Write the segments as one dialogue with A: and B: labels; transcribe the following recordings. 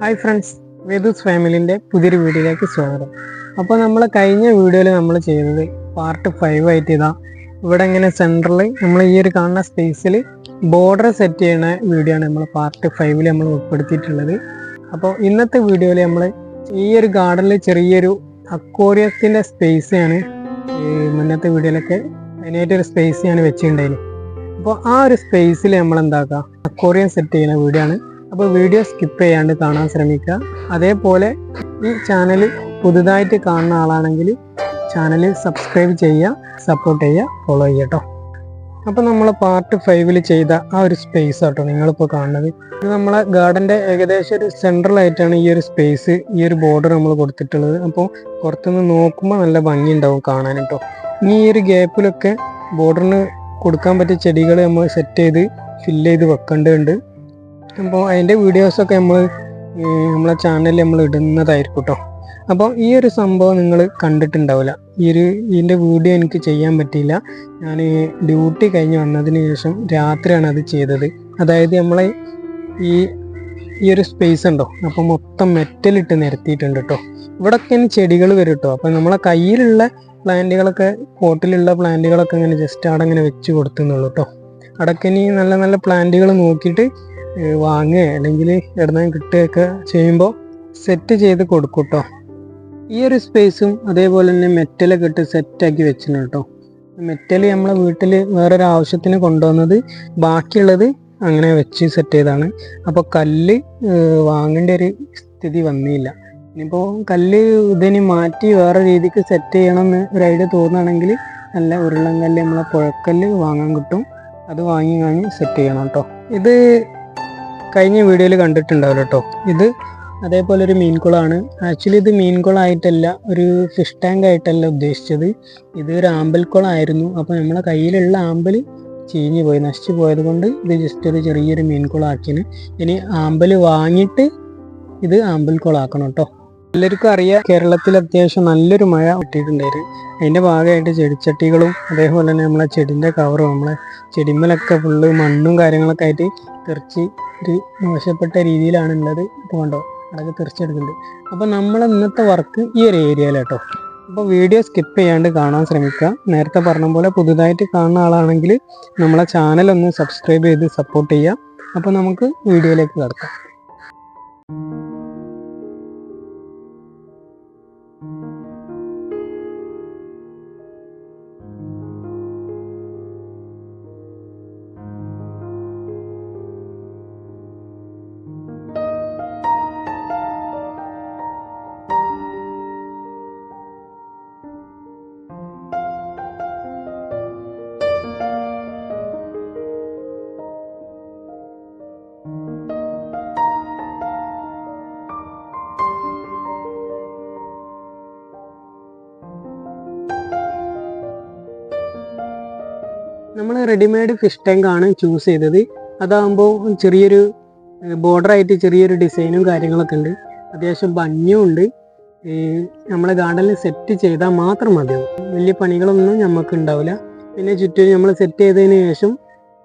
A: Hi friends വേദൂസ് ഫാമിലിന്റെ പുതിയൊരു വീഡിയോയിലേക്ക് സ്വാഗതം. അപ്പോൾ നമ്മൾ കഴിഞ്ഞ വീഡിയോയിൽ നമ്മൾ ചെയ്തത് പാർട്ട് ഫൈവ് ആയിട്ട് ഇതാ ഇവിടെ ഇങ്ങനെ സെന്ററിൽ നമ്മൾ ഈ ഒരു കാണുന്ന സ്പേസിൽ ബോർഡർ സെറ്റ് ചെയ്യുന്ന വീഡിയോ ആണ് നമ്മൾ പാർട്ട് ഫൈവിൽ നമ്മൾ ഉൾപ്പെടുത്തിയിട്ടുള്ളത്. അപ്പോൾ ഇന്നത്തെ വീഡിയോയിൽ നമ്മൾ ഈ ഒരു ഗാർഡനിൽ ചെറിയൊരു അക്വോറിയത്തിന്റെ സ്പേസ് ആണ് ഈ മുന്നത്തെ വീഡിയോയിലൊക്കെ അതിനായിട്ടൊരു സ്പേസ് ഞാൻ വെച്ചിട്ടുണ്ടായിരുന്നു അപ്പോൾ ആ ഒരു സ്പേസിൽ നമ്മൾ എന്താക്കുക അക്വോറിയം സെറ്റ് ചെയ്യുന്ന വീഡിയോ ആണ്. അപ്പോൾ വീഡിയോ സ്കിപ്പ് ചെയ്യാണ്ട് കാണാൻ ശ്രമിക്കുക അതേപോലെ ഈ ചാനൽ പുതുതായിട്ട് കാണുന്ന ആളാണെങ്കിൽ ചാനൽ സബ്സ്ക്രൈബ് ചെയ്യുക സപ്പോർട്ട് ചെയ്യുക ഫോളോ ചെയ്യുക കേട്ടോ അപ്പോൾ നമ്മൾ പാർട്ട് ഫൈവിൽ ചെയ്ത ആ ഒരു സ്പേസ് ആട്ടോ നിങ്ങളിപ്പോൾ കാണുന്നത്. ഇത് നമ്മളെ ഗാർഡന്റെ ഏകദേശം ഒരു സെൻട്രലായിട്ടാണ് ഈ ഒരു സ്പേസ് ഈ ഒരു ബോർഡർ നമ്മൾ കൊടുത്തിട്ടുള്ളത്. അപ്പോൾ പുറത്തുനിന്ന് നോക്കുമ്പോൾ നല്ല ഭംഗി ഉണ്ടാവും കാണാൻ കേട്ടോ ഇനി ഈ ഒരു ഗ്യാപ്പിലൊക്കെ ബോർഡറിന് കൊടുക്കാൻ പറ്റിയ ചെടികൾ നമ്മൾ സെറ്റ് ചെയ്ത് ഫില്ല് ചെയ്ത് വെക്കേണ്ടതുണ്ട്. അപ്പോൾ അതിന്റെ വീഡിയോസൊക്കെ നമ്മൾ നമ്മളെ ചാനലിൽ നമ്മൾ ഇടുന്നതായിരിക്കും കേട്ടോ അപ്പോൾ ഈ ഒരു സംഭവം നിങ്ങൾ കണ്ടിട്ടുണ്ടാവില്ല. ഈ ഒരു ഇതിന്റെ വീഡിയോ എനിക്ക് ചെയ്യാൻ പറ്റിയില്ല. ഞാൻ ഡ്യൂട്ടി കഴിഞ്ഞ് വന്നതിന് ശേഷം രാത്രിയാണ് അത് ചെയ്തത്. അതായത് നമ്മളെ ഈ ഈ ഒരു സ്പേസ് ഉണ്ടോ? അപ്പോൾ മൊത്തം മെറ്റലിട്ട് നിരത്തിയിട്ടുണ്ട് കേട്ടോ ഇവിടെയൊക്കെ ഇനി ചെടികൾ വരും കേട്ടോ അപ്പോൾ നമ്മളെ കയ്യിലുള്ള പ്ലാന്റുകളൊക്കെ പോട്ടിലുള്ള പ്ലാന്റുകളൊക്കെ ഇങ്ങനെ ജസ്റ്റ് അവിടെ ഇങ്ങനെ വെച്ച് കൊടുത്തുന്നുള്ളൂ കേട്ടോ അവിടെയൊക്കെ ഇനി നല്ല നല്ല പ്ലാന്റുകൾ നോക്കിയിട്ട് വാങ്ങുക അല്ലെങ്കിൽ എവിടെന്നും കിട്ടുകയൊക്കെ ചെയ്യുമ്പോൾ സെറ്റ് ചെയ്ത് കൊടുക്കും കേട്ടോ ഈ ഒരു സ്പേസും അതേപോലെ തന്നെ മെറ്റലൊക്കെ ഇട്ട് സെറ്റാക്കി വെച്ചിട്ടുണ്ട് കേട്ടോ. മെറ്റൽ നമ്മളെ വീട്ടിൽ വേറൊരു ആവശ്യത്തിന് കൊണ്ടുവന്നത് ബാക്കിയുള്ളത് അങ്ങനെ വെച്ച് സെറ്റ് ചെയ്താണ് അപ്പോൾ കല്ല് വാങ്ങേണ്ട ഒരു സ്ഥിതി വന്നില്ല. ഇനിയിപ്പോൾ കല്ല് ഇതിന് മാറ്റി വേറെ രീതിക്ക് സെറ്റ് ചെയ്യണമെന്ന് ഒരു ഐഡിയ തോന്നുകയാണെങ്കിൽ നല്ല ഉരുളൻ കല്ല് നമ്മളെ പുഴക്കല്ല് വാങ്ങാൻ കിട്ടും. അത് വാങ്ങി വാങ്ങി സെറ്റ് ചെയ്യണം കേട്ടോ. ഇത് കഴിഞ്ഞ വീഡിയോയിൽ കണ്ടിട്ടുണ്ടാവില്ല കേട്ടോ ഇത് അതേപോലെ ഒരു മീൻകുളമാണ് ആക്ച്വലി ഇത് മീൻകുളമായിട്ടല്ല ഒരു ഫിഷ് ടാങ്ക് ആയിട്ടല്ല ഉദ്ദേശിച്ചത്. ഇത് ഒരു ആമ്പൽക്കുളമായിരുന്നു അപ്പോൾ നമ്മളെ കയ്യിലുള്ള ആമ്പൽ ചീഞ്ഞു പോയി നശിച്ചു പോയത് കൊണ്ട് ഇത് ജസ്റ്റ് ഒരു ചെറിയൊരു മീൻകുളമാക്കിന് ഇനി ആമ്പൽ വാങ്ങിയിട്ട് ഇത് ആമ്പൽക്കുളമാക്കണം കേട്ടോ എല്ലാവർക്കും അറിയാം കേരളത്തിൽ അത്യാവശ്യം നല്ലൊരു മഴ കിട്ടിയിട്ടുണ്ടായിരുന്നു അതിന്റെ ഭാഗമായിട്ട് ചെടിച്ചട്ടികളും അതേപോലെ തന്നെ നമ്മളെ ചെടിന്റെ കവറും നമ്മളെ ചെടിമ്മലൊക്കെ ഫുള്ള് മണ്ണും കാര്യങ്ങളൊക്കെ ആയിട്ട് തെറിച്ച് ഒരു മോശപ്പെട്ട രീതിയിലാണ് ഉള്ളത് ഇപ്പോൾ കണ്ടോ? അതൊക്കെ തെറിച്ചെടുക്കുന്നുണ്ട് അപ്പോൾ നമ്മൾ ഇന്നത്തെ വർക്ക് ഈ ഒരു ഏരിയയിലാട്ടോ അപ്പോൾ വീഡിയോ സ്കിപ്പ് ചെയ്യാണ്ട് കാണാൻ ശ്രമിക്കുക. നേരത്തെ പറഞ്ഞ പോലെ പുതുതായിട്ട് കാണുന്ന ആളാണെങ്കിൽ നമ്മളെ ചാനൽ ഒന്ന് സബ്സ്ക്രൈബ് ചെയ്ത് സപ്പോർട്ട് ചെയ്യുക. അപ്പോൾ നമുക്ക് വീഡിയോയിലേക്ക് കിടക്കാം. നമ്മൾ റെഡിമെയ്ഡ് ഫിഷ് ടാങ്കാണ് ചൂസ് ചെയ്തത്. അതാകുമ്പോൾ ചെറിയൊരു ബോർഡർ ആയിട്ട് ചെറിയൊരു ഡിസൈനും കാര്യങ്ങളൊക്കെ ഉണ്ട്. അത്യാവശ്യം ഭംഗിയും ഉണ്ട്. നമ്മൾ ഗാർഡനിൽ സെറ്റ് ചെയ്താൽ മാത്രം മതിയാവും. വലിയ പണികളൊന്നും നമുക്ക് ഉണ്ടാവില്ല. പിന്നെ ചുറ്റിനും നമ്മൾ സെറ്റ് ചെയ്തതിന് ശേഷം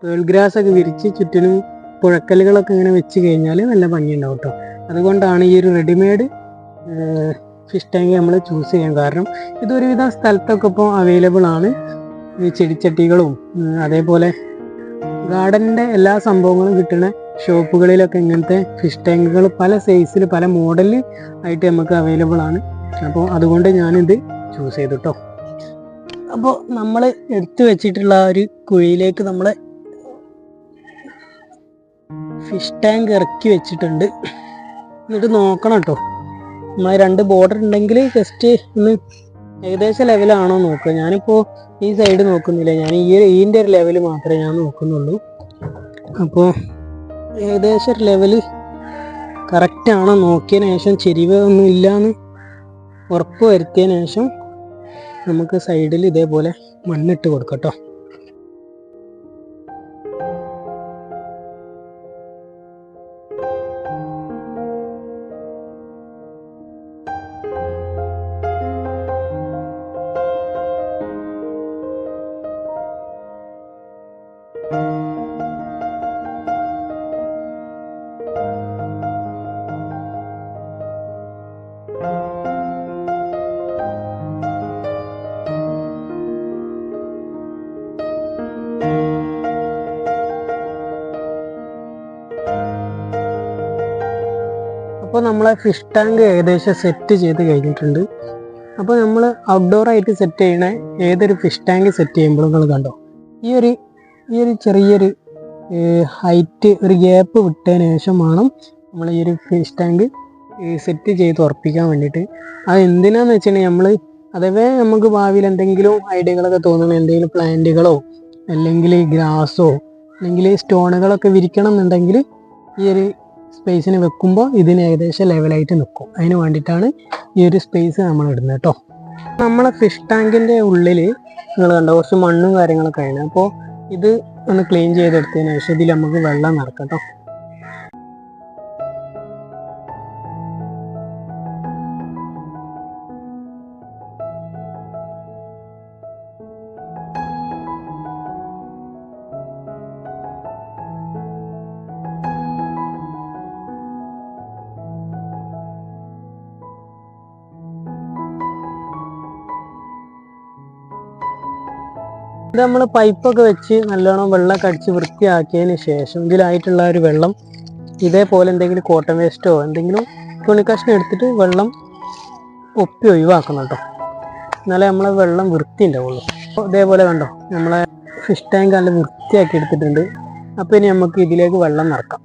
A: പേൾ ഗ്രാസ് ഒക്കെ വിരിച്ച് ചുറ്റിനും പുഴക്കല്ലുകളൊക്കെ ഇങ്ങനെ വെച്ച് കഴിഞ്ഞാൽ നല്ല ഭംഗി ഉണ്ടാവും കേട്ടോ അതുകൊണ്ടാണ് ഈ ഒരു റെഡിമെയ്ഡ് ഫിഷ് ടാങ്ക് നമ്മൾ ചൂസ് ചെയ്യാൻ കാരണം ഇതൊരുവിധം സ്ഥലത്തൊക്കെ ഇപ്പോൾ അവൈലബിൾ ആണ്. ചെടിച്ചട്ടികളും അതേപോലെ ഗാർഡനിന്റെ എല്ലാ സംഭവങ്ങളും കിട്ടുന്ന ഷോപ്പുകളിലൊക്കെ ഇങ്ങനത്തെ ഫിഷ് ടാങ്കുകൾ പല സൈസിൽ പല മോഡലിൽ ആയിട്ട് നമുക്ക് അവൈലബിൾ ആണ്. അപ്പോൾ അതുകൊണ്ട് ഞാനിത് ചൂസ് ചെയ്തു കേട്ടോ അപ്പോൾ നമ്മൾ എടുത്തു വെച്ചിട്ടുള്ള ഒരു കുഴിയിലേക്ക് നമ്മൾ ഫിഷ് ടാങ്ക് ഇറക്കി വെച്ചിട്ടുണ്ട്. എന്നിട്ട് നോക്കണം കേട്ടോ നമ്മളെ രണ്ട് ബോർഡർ ഉണ്ടെങ്കിൽ ജസ്റ്റ് ഒന്ന് ഏകദേശം ലെവലാണോ നോക്കുക. ഞാനിപ്പോൾ ഈ സൈഡ് നോക്കുന്നില്ല. ഞാൻ ഈ ഈന്റെ ഒരു ലെവൽ മാത്രമേ ഞാൻ നോക്കുന്നുള്ളൂ. അപ്പോൾ ഏകദേശം ഒരു ലെവൽ കറക്റ്റ് ആണോ നോക്കിയതിന് ശേഷം ചെരിവ് ഒന്നും ഇല്ലാന്ന് ഉറപ്പ് വരുത്തിയതിന് ശേഷം നമുക്ക് സൈഡിൽ ഇതേപോലെ മണ്ണിട്ട് കൊടുക്കട്ടോ അപ്പോൾ നമ്മൾ ഫിഷ് ടാങ്ക് ഏകദേശം സെറ്റ് ചെയ്ത് കഴിഞ്ഞിട്ടുണ്ട്. അപ്പോൾ നമ്മൾ ഔട്ട്ഡോർ ആയിട്ട് സെറ്റ് ചെയ്യണ ഏതൊരു ഫിഷ് ടാങ്ക് സെറ്റ് ചെയ്യുമ്പോഴും നിങ്ങൾ കണ്ടോ? ഈ ഒരു ഈ ഒരു ചെറിയൊരു ഹൈറ്റ് ഒരു ഗ്യാപ്പ് വിട്ടതിന് ശേഷം വേണം നമ്മൾ ഈ ഒരു ഫിഷ് ടാങ്ക് സെറ്റ് ചെയ്ത് ഉറപ്പിക്കാൻ വേണ്ടിയിട്ട്. അത് എന്തിനാന്ന് വെച്ചിട്ടുണ്ടെങ്കിൽ നമ്മൾ അഥവാ നമുക്ക് ഭാവിയിൽ എന്തെങ്കിലും ഐഡിയകളൊക്കെ തോന്നുന്ന എന്തെങ്കിലും പ്ലാന്റുകളോ അല്ലെങ്കിൽ ഗ്രാസോ അല്ലെങ്കിൽ സ്റ്റോണുകളൊക്കെ വിരിക്കണം എന്നുണ്ടെങ്കിൽ ഈ ഒരു സ്പേസിന് വെക്കുമ്പോൾ ഇതിന് ഏകദേശം ലെവലായിട്ട് നിൽക്കും അതിന് വേണ്ടിയിട്ടാണ് ഈ ഒരു സ്പേസ് നമ്മൾ ഇടുന്നത് കേട്ടോ നമ്മളെ ഫിഷ് ടാങ്കിന്റെ ഉള്ളിൽ നിങ്ങൾ കണ്ടോ കുറച്ച് മണ്ണും കാര്യങ്ങളൊക്കെ ആണ് അപ്പോൾ ഇത് ഒന്ന് ക്ലീൻ ചെയ്തെടുത്തതിന് ശേഷം ഇതിൽ നമുക്ക് വെള്ളം നിറക്കാം കേട്ടോ ഇത് നമ്മൾ പൈപ്പൊക്കെ വെച്ച് നല്ലോണം വെള്ളം അടിച്ച് വൃത്തിയാക്കിയതിന് ശേഷം ഇതിലായിട്ടുള്ള ഒരു വെള്ളം ഇതേപോലെ എന്തെങ്കിലും കോട്ടൺ വേസ്റ്റോ എന്തെങ്കിലും തുണിക്കഷ്ണം എടുത്തിട്ട് വെള്ളം ഒപ്പി ഒഴിവാക്കണം കേട്ടോ. എന്നാലേ നമ്മളെ വെള്ളം വൃത്തി ഉണ്ടാവുള്ളൂ. അപ്പോൾ ഇതേപോലെ കണ്ടോ നമ്മളെ ഫിഷ് ടാങ്ക് നല്ല വൃത്തിയാക്കി എടുത്തിട്ടുണ്ട്. അപ്പോൾ ഇനി നമുക്ക് ഇതിലേക്ക് വെള്ളം നിറക്കാം.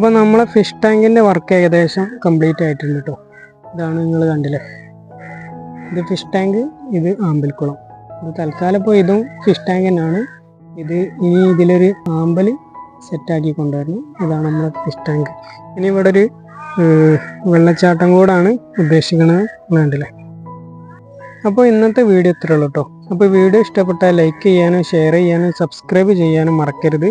A: അപ്പോൾ നമ്മളെ ഫിഷ് ടാങ്കിന്റെ വർക്ക് ഏകദേശം കംപ്ലീറ്റ് ആയിട്ടുണ്ട് കേട്ടോ ഇതാണ് നിങ്ങൾ കണ്ടില്ലേ? ഇത് ഫിഷ് ടാങ്ക് ഇത് ആമ്പൽക്കുളം. ഇത് തൽക്കാലം ഇപ്പോൾ ഇതും ഫിഷ് ടാങ്ക് തന്നെയാണ്. ഇത് ഇനി ഇതിലൊരു ആമ്പൽ സെറ്റാക്കി കൊണ്ടുവരണം. ഇതാണ് നമ്മുടെ ഫിഷ് ടാങ്ക് ഇനി ഇവിടെ ഒരു വെള്ളച്ചാട്ടം കൂടാണ് ഉദ്ദേശിക്കുന്നത് കണ്ടില്ലേ? അപ്പോൾ ഇന്നത്തെ വീഡിയോ ഇത്രയുള്ളൂ കേട്ടോ അപ്പോൾ വീഡിയോ ഇഷ്ടപ്പെട്ടാൽ ലൈക്ക് ചെയ്യാനും ഷെയർ ചെയ്യാനും സബ്സ്ക്രൈബ് ചെയ്യാനും മറക്കരുത്.